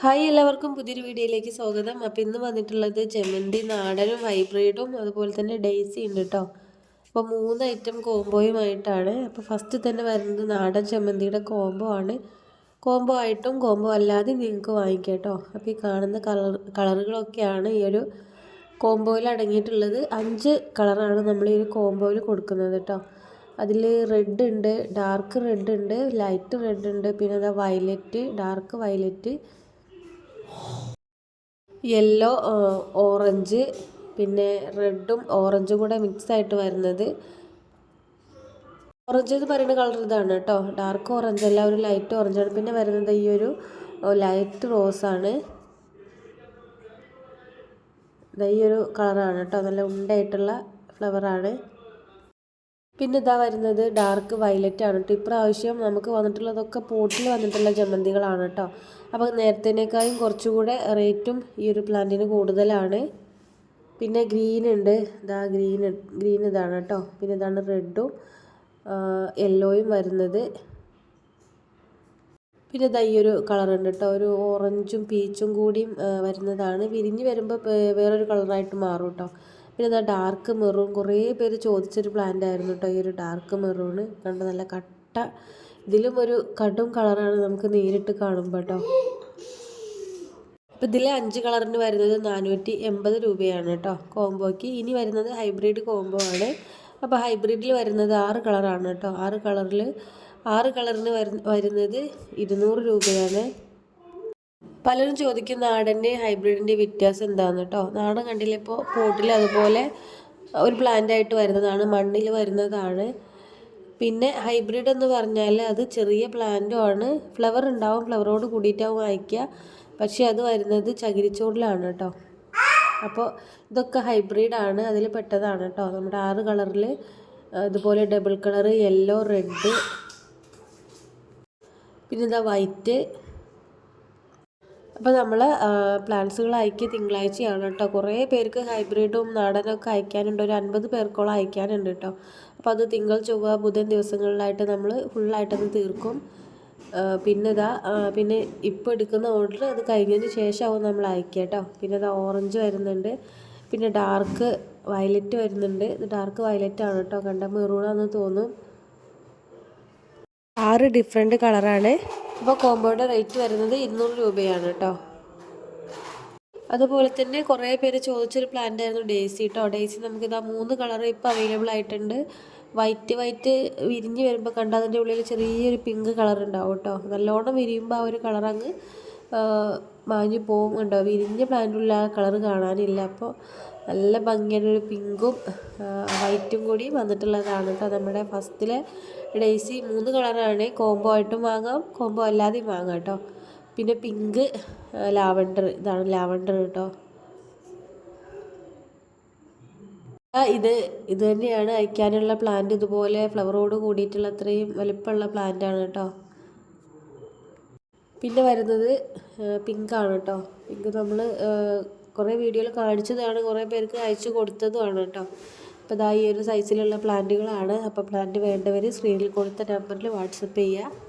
Hi എല്ലാവർക്കും പുതിയൊരു വീഡിയോയിലേക്ക് സ്വാഗതം. അപ്പോൾ ഇന്ന് വന്നിട്ടുള്ളത് ജമന്തി നാടനും ഹൈബ്രിഡും അതുപോലെ തന്നെ ഡെയ്സി ഉണ്ട് കേട്ടോ അപ്പോൾ മൂന്ന് ഐറ്റം കോംബോയുമായിട്ടാണ്. അപ്പോൾ ഫസ്റ്റ് തന്നെ വരുന്നത് നാടൻ ജമന്തിയുടെ കോംബോ ആണ്. കോംബോ ആയിട്ടും കോംബോ അല്ലാതെ നിങ്ങൾക്ക് വാങ്ങിക്കാം കേട്ടോ അപ്പോൾ ഈ കാണുന്ന കളർ കളറുകളൊക്കെയാണ് ഈ ഒരു കോംബോയിൽ അടങ്ങിയിട്ടുള്ളത്. അഞ്ച് കളറാണ് നമ്മൾ ഈ ഒരു കോംബോയിൽ കൊടുക്കുന്നത് കേട്ടോ അതിൽ റെഡ് ഉണ്ട് ഡാർക്ക് റെഡ് ഉണ്ട് ലൈറ്റ് റെഡ് ഉണ്ട് പിന്നെ അതാ violet dark violet yellow orange പിന്നെ റെഡും ഓറഞ്ചും കൂടെ മിക്സ് ആയിട്ട് വരുന്നത്. ഓറഞ്ച് എന്ന് പറയുന്ന കളർ ഇതാണ് കേട്ടോ. ഡാർക്ക് ഓറഞ്ച് അല്ല ഒരു ലൈറ്റ് ഓറഞ്ചാണ് പിന്നെ വരുന്നത് ഈ ഒരു ലൈറ്റ് റോസാണ് ഈ ഒരു കളറാണ് കേട്ടോ. നല്ല ഉണ്ടായിട്ടുള്ള ഫ്ലവറാണ് പിന്നെ ഇതാ വരുന്നത് ഡാർക്ക് വയലറ്റ് ആണ് കേട്ടോ. ഇപ്രാവശ്യം നമുക്ക് വന്നിട്ടുള്ളതൊക്കെ പോട്ടിൽ വന്നിട്ടുള്ള ജമന്തികളാണ് കേട്ടോ. അപ്പോൾ നേരത്തേനേക്കാളും കുറച്ചുകൂടെ റേറ്റും ഈ ഒരു പ്ലാന്റിന് കൂടുതലാണ്. പിന്നെ ഗ്രീൻ ഉണ്ട്. ഇതാ ഗ്രീൻ ഗ്രീൻ ഇതാണ് കേട്ടോ. പിന്നെ ഇതാണ് റെഡും യെല്ലോയും വരുന്നത്. പിന്നെ ഇതാ ഈ ഒരു ഉണ്ട് കേട്ടോ. ഒരു ഓറഞ്ചും പീച്ചും കൂടിയും വരുന്നതാണ്. വിരിഞ്ഞ് വരുമ്പോൾ വേറൊരു കളറായിട്ട് മാറും കേട്ടോ. പിന്നെ ഇതാ ഡാർക്ക് മെറൂൺ. കുറേ പേര് ചോദിച്ചൊരു പ്ലാന്റ് ആയിരുന്നു കേട്ടോ ഈ ഒരു ഡാർക്ക് മെറൂൺ കണ്ട്? നല്ല കട്ട ഇതിലും ഒരു കടും കളറാണ് നമുക്ക് നേരിട്ട് കാണും കേട്ടോ അപ്പോൾ ഇതിലെ അഞ്ച് കളറിന് വരുന്നത് നാനൂറ്റി എൺപത് രൂപയാണ് കേട്ടോ കോംബോയ്ക്ക്. ഇനി വരുന്നത് ഹൈബ്രിഡ് കോംബോ ആണ്. അപ്പോൾ ഹൈബ്രിഡിൽ വരുന്നത് ആറ് കളറാണ് കേട്ടോ ആറ് കളറിൽ ആറ് കളറിന് വരുന്നത് ഇരുന്നൂറ് രൂപയാണ്. പലരും ചോദിക്കും നാടന്റെ ഹൈബ്രിഡിന്റെ വ്യത്യാസം എന്താണെന്ന് കേട്ടോ നാടൻ കണ്ടില്ല? ഇപ്പോൾ പോട്ടിൽ അതുപോലെ ഒരു പ്ലാന്റ് ആയിട്ട് വരുന്നതാണ്. മണ്ണിൽ വരുന്നതാണ്. പിന്നെ ഹൈബ്രിഡ് എന്ന് പറഞ്ഞാൽ അത് ചെറിയ പ്ലാന്റും ആണ്. ഫ്ലവർ ഉണ്ടാവും ഫ്ലവറോട് കൂടിയിട്ടാവും വാങ്ങിക്കുക പക്ഷേ അത് വരുന്നത് ചകിരിച്ചോറിലാണ് കേട്ടോ അപ്പോൾ ഇതൊക്കെ ഹൈബ്രിഡാണ് അതിൽ പെട്ടതാണ് കേട്ടോ നമ്മുടെ ആറ് കളറിൽ അതുപോലെ ഡബിൾ കളർ യെല്ലോ റെഡ് പിന്നെ വൈറ്റ് അപ്പോൾ നമ്മൾ പ്ലാന്റ്സുകൾ അയക്കിയ തിങ്കളാഴ്ചയാണ് കേട്ടോ. കുറേ പേർക്ക് ഹൈബ്രിഡും നാടനൊക്കെ അയക്കാനുണ്ട്. ഒരു അൻപത് പേർക്കോളം അയക്കാനുണ്ട് കേട്ടോ. അപ്പോൾ അത് തിങ്കൾ ചൊവ്വ ബുധൻ ദിവസങ്ങളിലായിട്ട് നമ്മൾ ഫുള്ളായിട്ടത് തീർക്കും. പിന്നെ ഇതാ പിന്നെ ഇപ്പോൾ എടുക്കുന്ന ഓർഡർ അത് കഴിഞ്ഞതിന് ശേഷമാവും നമ്മൾ അയക്കുക കേട്ടോ. പിന്നെ ഇതാ ഓറഞ്ച് വരുന്നുണ്ട്. പിന്നെ ഡാർക്ക് വയലറ്റ് വരുന്നുണ്ട്. ഇത് ഡാർക്ക് വയലറ്റ് ആണ് കേട്ടോ. കണ്ട മെറൂണാന്ന് തോന്നും. ആറ് ഡിഫറെന്റ് കളറാണ് അപ്പോൾ കോംബോയുടെ റേറ്റ് വരുന്നത് ഇരുന്നൂറ് രൂപയാണ് കേട്ടോ അതുപോലെ തന്നെ കുറേ പേര് ചോദിച്ചൊരു പ്ലാന്റ് ആയിരുന്നു ഡേസി കേട്ടോ ഡേസി നമുക്കിതാ മൂന്ന് കളർ ഇപ്പോൾ അവൈലബിൾ ആയിട്ടുണ്ട്. വൈറ്റ് വൈറ്റ് വിരിഞ്ഞ് വരുമ്പോൾ കണ്ട അതിന്റെ ഉള്ളിൽ ചെറിയൊരു പിങ്ക് കളർ ഉണ്ടാവും കേട്ടോ നല്ലോണം വിരിയുമ്പോൾ ആ ഒരു കളർ അങ്ങ് മാഞ്ഞു പോകും കണ്ടോ വിരിഞ്ഞ പ്ലാന്റുള്ള ആ കളർ കാണാനില്ല. അപ്പോൾ നല്ല ഭംഗിയുടെ ഒരു പിങ്കും വൈറ്റും കൂടി വന്നിട്ടുള്ളതാണ്. കേട്ടോ നമ്മുടെ ഫസ്റ്റിലെ ഡേയ്സി. മൂന്ന് കളറാണ്. കോംബോ ആയിട്ടും വാങ്ങാം കോംബോ അല്ലാതെയും വാങ്ങാം കേട്ടോ. പിന്നെ പിങ്ക് ലാവണ്ടർ. ഇതാണ് ലാവണ്ടർ കേട്ടോ. ഇത് ഇത് തന്നെയാണ് അയക്കാനുള്ള പ്ലാന്റ്. ഇതുപോലെ ഫ്ലവറോട് കൂടിയിട്ടുള്ള അത്രയും വലിപ്പമുള്ള പ്ലാന്റാണ് കേട്ടോ. പിന്നെ വരുന്നത് പിങ്കാണ് കേട്ടോ. പിങ്ക് നമ്മൾ കുറേ വീഡിയോയിൽ കാണിച്ചതാണ്. കുറേ പേർക്ക് അയച്ചു കൊടുത്തതുമാണ് കേട്ടോ. അപ്പോൾ ഇതാ ഈ ഒരു സൈസിലുള്ള പ്ലാന്റുകളാണ് അപ്പോൾ പ്ലാന്റ് വേണ്ടവർ സ്ക്രീനിൽ കൊടുത്ത നമ്പറിൽ വാട്സപ്പ് ചെയ്യുക